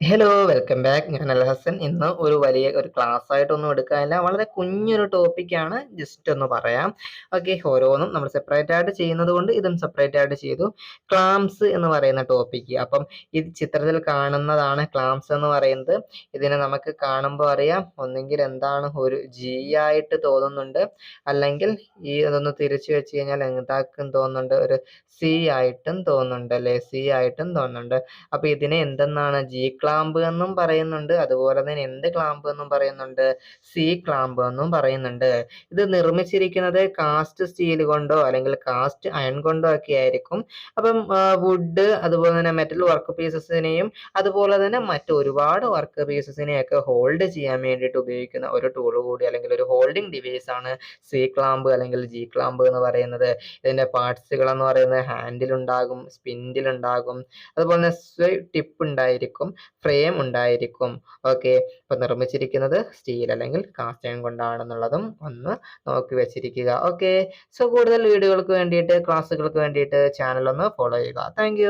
Hello welcome back ഞാൻ അൽ ഹസൻ. ഇന്ന് ഒരു വലിയ ഒരു ക്ലാസ് ആയിട്ടൊന്നും എടുക്കാനില്ല. വളരെ കുഞ്ഞൊരു ടോപ്പിക്കാണ് ജസ്റ്റ് ഒന്ന് പറയാം. ഓക്കെ ഓരോന്നും നമ്മൾ സെപ്പറേറ്റ് ആയിട്ട് ചെയ്യുന്നത് കൊണ്ട് ഇതും സെപ്പറേറ്റ് ആയിട്ട് ചെയ്തു. ക്ലാംസ് എന്ന് പറയുന്ന ടോപ്പിക്ക് അപ്പം ഇത് ചിത്രത്തിൽ കാണുന്നതാണ് ക്ലാംസ് എന്ന് പറയുന്നത്. ഇതിനെ നമുക്ക് കാണുമ്പോൾ അറിയാം. ഒന്നെങ്കിൽ എന്താണ് ഒരു ജി ആയിട്ട് തോന്നുന്നുണ്ട്. അല്ലെങ്കിൽ ഈ ഇതൊന്ന് തിരിച്ചു വെച്ച് കഴിഞ്ഞാൽ എന്താക്കും തോന്നുന്നുണ്ട്. ഒരു സി ആയിട്ടും തോന്നുന്നുണ്ട്. അല്ലെ? സി ആയിട്ടും തോന്നുന്നുണ്ട്. അപ്പൊ ഇതിനെ എന്തെന്നാണ് ജി ക്ലാമ്പ് എന്നും പറയുന്നുണ്ട്. അതുപോലെ തന്നെ എന്ത് ക്ലാമ്പ് എന്നും പറയുന്നുണ്ട്. സി ക്ലാമ്പ് എന്നും പറയുന്നുണ്ട്. ഇത് നിർമ്മിച്ചിരിക്കുന്നത് കാസ്റ്റ് സ്റ്റീൽ കൊണ്ടോ അല്ലെങ്കിൽ കാസ്റ്റ് അയൺ കൊണ്ടോ ഒക്കെ ആയിരിക്കും. അപ്പം വുഡ് അതുപോലെ തന്നെ മെറ്റൽ വർക്ക് പീസസിനെയും അതുപോലെ തന്നെ മറ്റു ഒരുപാട് വർക്ക് പീസസിനെയൊക്കെ ഹോൾഡ് ചെയ്യാൻ വേണ്ടിയിട്ട് ഉപയോഗിക്കുന്ന ഒരു ടൂൾ കൂടി അല്ലെങ്കിൽ ഒരു ഹോൾഡിംഗ് ഡിവൈസ് ആണ് സി ക്ലാമ്പ് അല്ലെങ്കിൽ ജി ക്ലാമ്പ് എന്ന് പറയുന്നത്. ഇതിന്റെ പാർട്സുകൾ എന്ന് പറയുന്നത് ഹാൻഡിൽ ഉണ്ടാകും സ്പിൻഡിൽ ഉണ്ടാകും. അതുപോലെ തന്നെ ടിപ്പ് ഉണ്ടായിരിക്കും. ഫ്രെയിം ഉണ്ടായിരിക്കും. ഓക്കെ. അപ്പൊ നിർമ്മിച്ചിരിക്കുന്നത് സ്റ്റീൽ അല്ലെങ്കിൽ കാസ്റ്റ് അയൺ കൊണ്ടാണെന്നുള്ളതും ഒന്ന് നോക്കി വെച്ചിരിക്കുക. ഓക്കെ. സോ കൂടുതൽ വീഡിയോകൾക്ക് വേണ്ടിയിട്ട് ക്ലാസ്സുകൾക്ക് വേണ്ടിയിട്ട് ചാനൽ ഒന്ന് ഫോളോ ചെയ്യുക. താങ്ക്